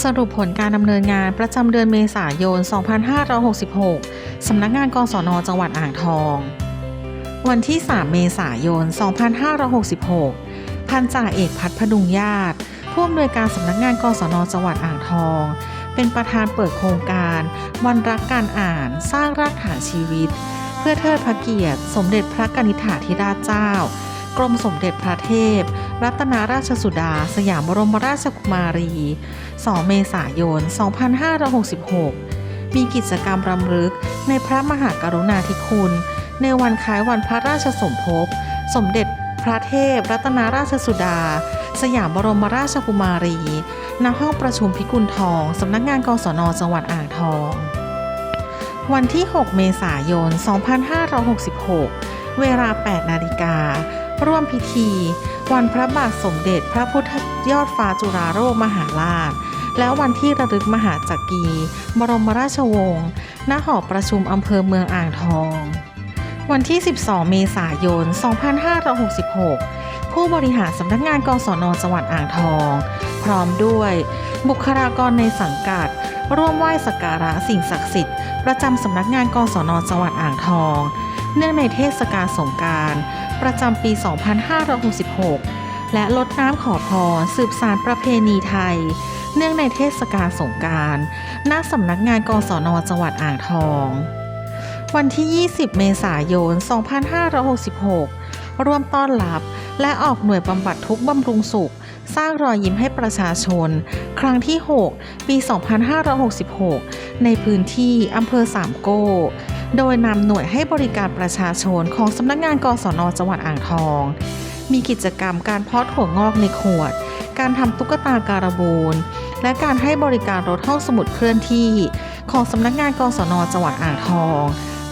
สรุปผลการดำเนินงานประจำเดือนเมษายน 2566 สำนักงานกศนจังหวัดอ่างทอง วันที่ 3 เมษายน 2566 พันจ่าเอกพัฒน์พดุงญาติ ผู้อำนวยการสำนักงานกศนจังหวัดอ่างทอง เป็นประธานเปิดโครงการ วันรักการอ่านสร้างรากฐานชีวิต เพื่อเทิดพระเกียรติ สมเด็จพระกนิษฐาธิราชเจ้า กรมสมเด็จพระเทพ รัตนาราชสุดา สยามบรมราชกุมารี 2 เมษายน 2566 มีกิจกรรมรำลึกในพระมหากรุณาธิคุณ ในวันคล้ายวันพระราชสมภพ สมเด็จพระเทพ รัตนาราชสุดา สยามบรมราชกุมารี ณ ห้องประชุมพิกุลทอง สำนักงานกศนจังหวัดอ่างทอง วันที่ 6 เมษายน 2566 เวลา 8 นาฬิกา ร่วมพิธี วันพระบาทสมเด็จพระพุทธยอดฟ้าจุฬาโลกมหาราช และวันที่ระลึกมหาจักรี บรมราชวงศ์ณหอประชุมอำเภอเมืองอ่างทอง วันที่ 12 เมษายน 2566 ผู้บริหารสำนักงานกศนจังหวัดอ่างทอง พร้อมด้วย บุคลากรในสังกัด ร่วมไหว้สักการะสิ่งศักดิ์สิทธิ์ประจำสำนักงานกศนจังหวัดอ่างทองเนื่องในเทศกาลสงการ ประจำปี 2566 และลดน้ำขอพรสืบสารประเพณีไทย เนื่องในเทศกาลสงกรารณสำนักงานกศนจังหวัดอ่างทอง วันที่ 20 เมษายน 2566 ร่วมต้อนรับและออกหน่วยบำบัดทุกบำรุงสุข สร้างรอยยิ้มให้ประชาชน ครั้งที่ 6 ปี 2566 ในพื้นที่อำเภอสามโก้ โดยนำหน่วยให้บริการประชาชนของสำนักงานกศนจังหวัดอ่างทอง มีกิจกรรมการเพาะถั่วงอกในขวด การทำตุ๊กตาการบูนและการให้บริการรถห้องสมุดเคลื่อนที่ ของสำนักงานกศนจังหวัดอ่างทอง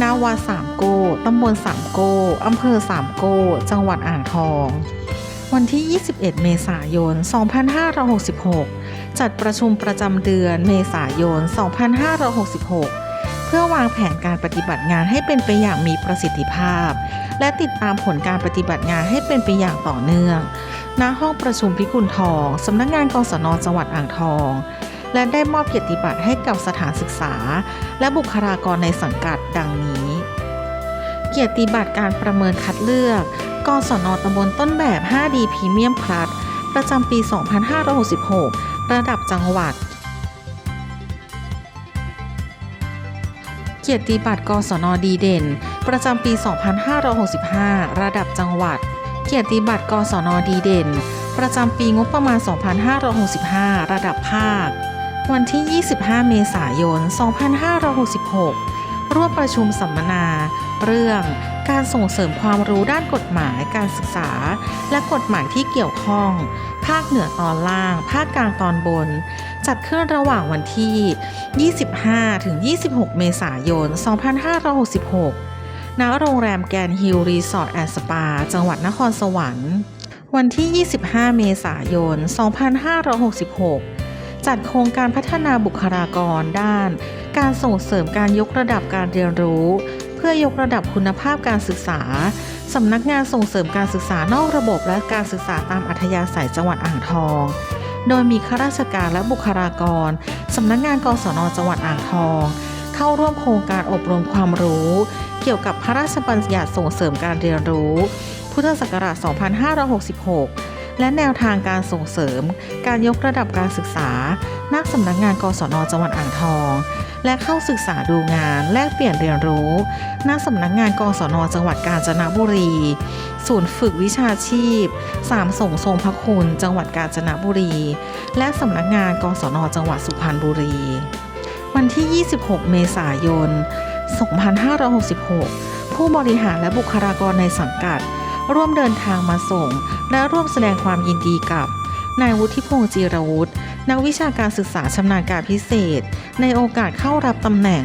นาวาสามโก้ตำบลสามโก้อำเภอสามโก้ จังหวัดอ่างทอง วันที่ 21 เมษายน 2566 จัดประชุมประจำเดือนเมษายน 2566 เพื่อวางแผนการปฏิบัติงานให้เป็นไปอย่างมีประสิทธิภาพ และติดตามผลการปฏิบัติงานให้เป็นไปอย่างต่อเนื่อง ณ ห้องประชุมพิกุลทองสำนักงานกศนจังหวัดอ่างทอง และได้มอบเกียรติบัตรให้กับสถานศึกษา และบุคลากรในสังกัดดังนี้ เกียรติบัตรการประเมินคัดเลือกกศนตำบลต้นแบบ 5D พรีเมียมพลัสประจำปี 2566 ระดับจังหวัด เกียรติบัตรกศนดีเด่น ประจำปี 2565 ระดับจังหวัด เกียรติบัตรกศนดีเด่น ประจำปีงบประมาณ 2565 ระดับภาค วันที่ 25 เมษายน 2566 ร่วมประชุมสัมมนา เรื่องการส่งเสริมความรู้ด้านกฎหมายการศึกษา และกฎหมายที่เกี่ยวข้อง ภาคเหนือตอนล่าง ภาคกลางตอนบน จัดขึ้นระหว่างวันที่ 25 ถึง 26 เมษายน 2566 ณ โรงแรมแกนฮิลรีสอร์ทแอนด์สปา จังหวัดนครสวรรค์ วันที่ 25 เมษายน 2566 จัดโครงการพัฒนาบุคลากรด้าน การส่งเสริมการยกระดับการเรียนรู้ เพื่อยกระดับคุณภาพการศึกษาสำนักงานส่งเสริมการศึกษานอกระบบและการศึกษาตามอัธยาศัยจังหวัดอ่างทอง โดยมีข้าราชการและบุคลากร สำนักงานกศนจังหวัดอ่างทอง เข้าร่วมโครงการอบรมความรู้ เกี่ยวกับพระราชบัญญัติส่งเสริมการเรียนรู้ พุทธศักราช 2566 และแนวทางการส่งเสริม การยกระดับการศึกษานักสำนักงานกศนจังหวัดอ่างทอง และเข้าศึกษาดูงานแลกเปลี่ยนเรียนรู้ณสำนักงานกศนจังหวัดกาญจนบุรี ศูนย์ฝึกวิชาชีพสามส่งทรงพระคุณ จังหวัดกาญจนบุรี และสำนักงานกศนจังหวัดสุพรรณบุรี วันที่ 26 เมษายน 2566 ผู้บริหารและบุคลากรในสังกัด ร่วมเดินทางมาส่ง และร่วมแสดงความยินดีกับ นายวุฒิพงษ์จีรวุฒินักวิชาการศึกษาชำนาญการพิเศษ ในโอกาสเข้ารับตำแหน่ง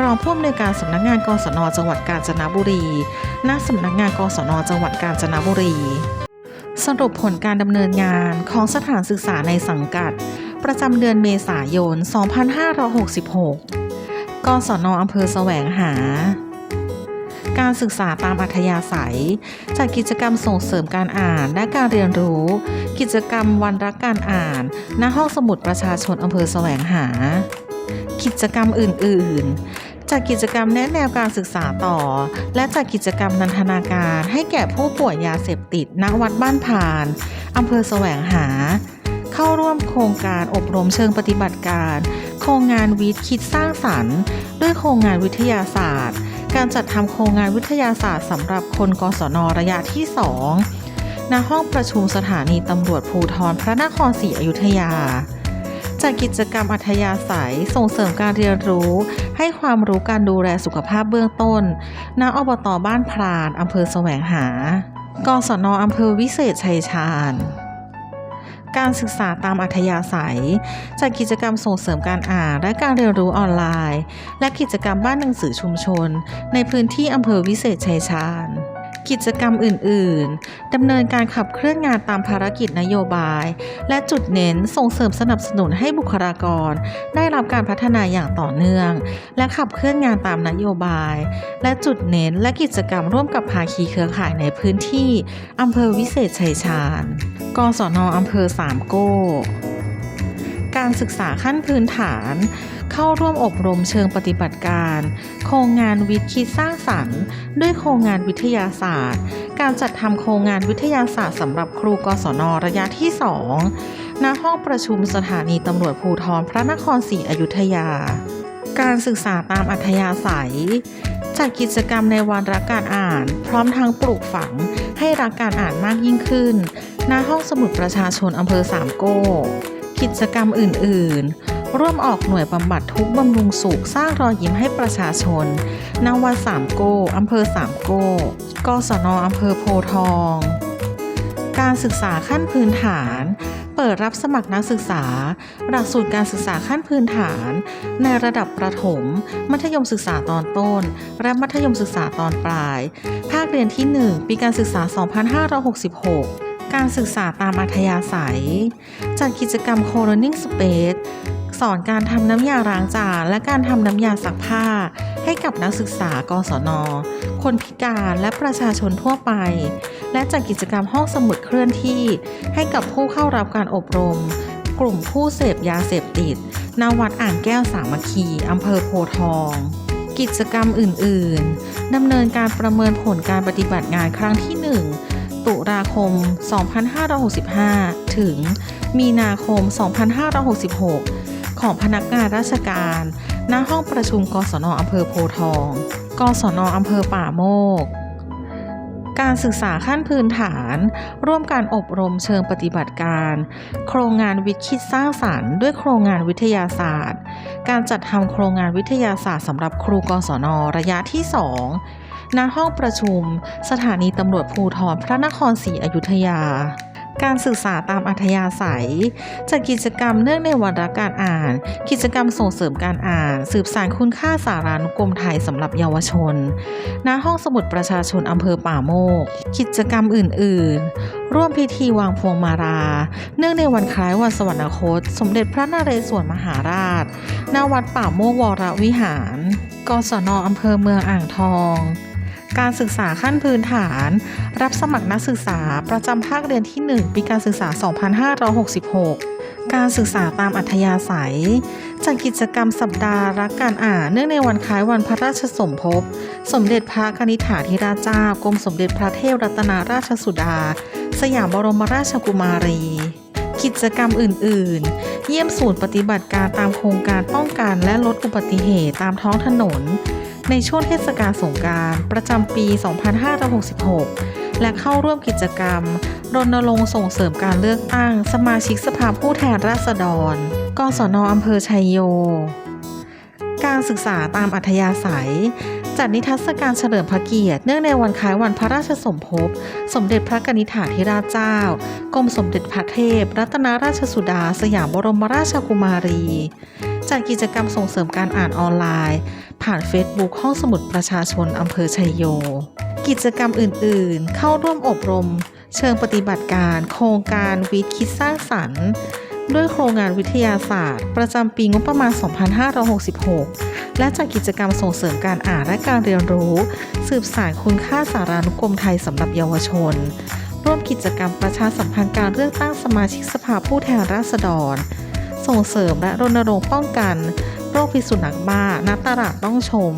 รองผู้อำนวยการสำนักงานกศนจังหวัดกาญจนบุรี ณ สำนักงานกศนจังหวัดกาญจนบุรี สรุปผลการดำเนินงานของสถานศึกษาในสังกัด ประจำเดือนเมษายน 2566 กศนอำเภอแสวงหา การศึกษาตามอัธยาศัย จัดกิจกรรมส่งเสริมการอ่านและการเรียนรู้ กิจกรรมวันรักการอ่าน ณ ห้องสมุดประชาชนอำเภอแสวงหา กิจกรรมอื่น ๆ จัดกิจกรรมแนะแนวการศึกษาต่อ และจัดกิจกรรมนันทนาการให้แก่ผู้ป่วยยาเสพติด ณ วัดบ้านพานอำเภอแสวงหา เข้าร่วมโครงการอบรมเชิงปฏิบัติการ โครงงานวิทย์คิดสร้างสรรค์ ด้วยโครงงานวิทยาศาสตร์ การจัดทำโครงงานวิทยาศาสตร์สำหรับคนกศนระยะที่ 2 ณ ห้องประชุมสถานีตำรวจภูทรพระนครศรีอยุธยา จัดกิจกรรมอัธยาศัยส่งเสริมการเรียนรู้ ให้ความรู้การดูแลสุขภาพเบื้องต้น ณ อบตบ้านพรานอำเภอแสวงหากศนอำเภอวิเศษชัยชาญ การศึกษาตามอัธยาศัย จัดกิจกรรมส่งเสริมการอ่านและการเรียนรู้ออนไลน์ และกิจกรรมบ้านหนังสือชุมชน ในพื้นที่อำเภอวิเศษชัยชาญ กิจกรรมอื่น ๆ ดำเนินการขับเคลื่อนงานตามภารกิจนโยบาย และจุดเน้นส่งเสริมสนับสนุนให้บุคลากร ได้รับการพัฒนาอย่างต่อเนื่อง และขับเคลื่อนงานตามนโยบาย และจุดเน้นและกิจกรรมร่วมกับภาคีเครือข่ายในพื้นที่อำเภอวิเศษชัยชาญ กศนอำเภอสามโก้ การศึกษาขั้นพื้นฐาน เข้าร่วมอบรมเชิงปฏิบัติการ โครงงานวิทย์คิดสร้างสรรค์ ด้วยโครงงานวิทยาศาสตร์ การจัดทำโครงงานวิทยาศาสตร์สำหรับครูกศนระยะที่ 2 ณ ห้องประชุมสถานีตำรวจภูทรพระนครศรีอยุธยา การศึกษาตามอัธยาศัยจัดกิจกรรมในวันรักการอ่าน พร้อมทั้งปลูกฝังให้รักการอ่านมากยิ่งขึ้น ณ ห้องสมุดประชาชนอำเภอสามโก้ กิจกรรมอื่น ๆ ร่วมออกหน่วยบำบัดทุกบำรุงสุขสร้างรอยยิ้มให้ประชาชนณวัดสามโกอำเภอสามโกกศนอำเภอโพทอง การศึกษาขั้นพื้นฐาน เปิดรับสมัครนักศึกษา หลักสูตรการศึกษาขั้นพื้นฐาน ในระดับประถม มัธยมศึกษาตอนต้น และมัธยมศึกษาตอนปลาย ภาคเรียนที่ 1 ปีการศึกษา 2566การศึกษาตามอัธยาศัย จัดกิจกรรม Co-learning Space สอนการทำน้ำยาล้างจานและการทำน้ำยาซักผ้า ให้กับนักศึกษากศน คนพิการและประชาชนทั่วไป และจัดกิจกรรมห้องสมุดเคลื่อนที่ ให้กับผู้เข้ารับการอบรม กลุ่มผู้เสพยาเสพติดณวัดอ่างแก้วสามัคคีอำเภอโพทอง กิจกรรมอื่น ๆดำเนินการประเมินผลการปฏิบัติงานครั้งที่ 1 ตุลาคม 2565 ถึงมีนาคม 2566 ของพนักงานราชการ ณ ห้องประชุมกศนอำเภอโพทอง กศนอำเภอป่าโมก การศึกษาขั้นพื้นฐาน ร่วมการอบรมเชิงปฏิบัติการ โครงงานวิทย์คิดสร้างสรรค์ด้วยโครงงานวิทยาศาสตร์ การจัดทำโครงงานวิทยาศาสตร์สำหรับครูกศนระยะที่ 2ณห้องประชุม สถานีตำรวจภูทรพระนครศรีอยุธยา การศึกษาตามอัธยาศัย จัดกิจกรรมเนื่องในวันรักการอ่าน กิจกรรมส่งเสริมการอ่าน สืบสานคุณค่าสารานุกรมไทยสำหรับเยาวชน ณ ห้องสมุดประชาชนอำเภอป่าโมก กิจกรรมอื่น ๆ ร่วมพิธีวางพวงมาลาเนื่องในวันคล้ายวันสวรรคต สมเด็จพระนเรศวรมหาราช ณ วัดป่าโมกวรวิหาร กศนอำเภอเมืองอ่างทอง การศึกษาขั้นพื้นฐาน รับสมัครนักศึกษาประจำภาคเรียนที่ 1 ปีการศึกษา 2566 การศึกษาตามอัธยาศัย จัดกิจกรรมสัปดาห์รักการอ่านเนื่องในวันคล้ายวันพระราชสมภพ สมเด็จพระกนิษฐาธิราชเจ้ากรมสมเด็จพระเทพรัตนราชสุดา สยามบรมราชกุมารี กิจกรรมอื่น ๆ เยี่ยมศูนย์ปฏิบัติการตามโครงการป้องกันและลดอุบัติเหตุตามท้องถนน ในช่วงเทศกาลสงการประจำปี 2566 และเข้าร่วมกิจกรรม รณรงค์ส่งเสริมการเลือกตั้ง สมาชิกสภาผู้แทนราษฎร กศนอำเภอชัยโย การศึกษาตามอัธยาศัยจัดนิทรรศการเฉลิมพระเกียรติเนื่องในวันคล้ายวันพระราชสมภพ สมเด็จพระกนิษฐาธิราชเจ้า กรมสมเด็จพระเทพ รัตนราชสุดา สยามบรมราชกุมารี จากกิจกรรมส่งเสริมการอ่านออนไลน์ ผ่าน Facebook ห้องสมุดประชาชนอำเภอชัยโย กิจกรรมอื่นๆ เข้าร่วมอบรม เชิงปฏิบัติการ โครงการวิทย์คิดสร้างสรรค์ด้วยโครงงานวิทยาศาสตร์ ประจำปีงบประมาณ 2566 และจากกิจกรรมส่งเสริมการอ่านและการเรียนรู้ สืบสานคุณค่าสารานุกรมไทยสำหรับเยาวชน ร่วมกิจกรรมประชาสัมพันธ์การเลือกตั้งสมาชิกสภาผู้แทนราษฎร ส่งเสริมและรณรงค์ป้องกัน โรคพิษสุนัขบ้านักตลาดต้องชม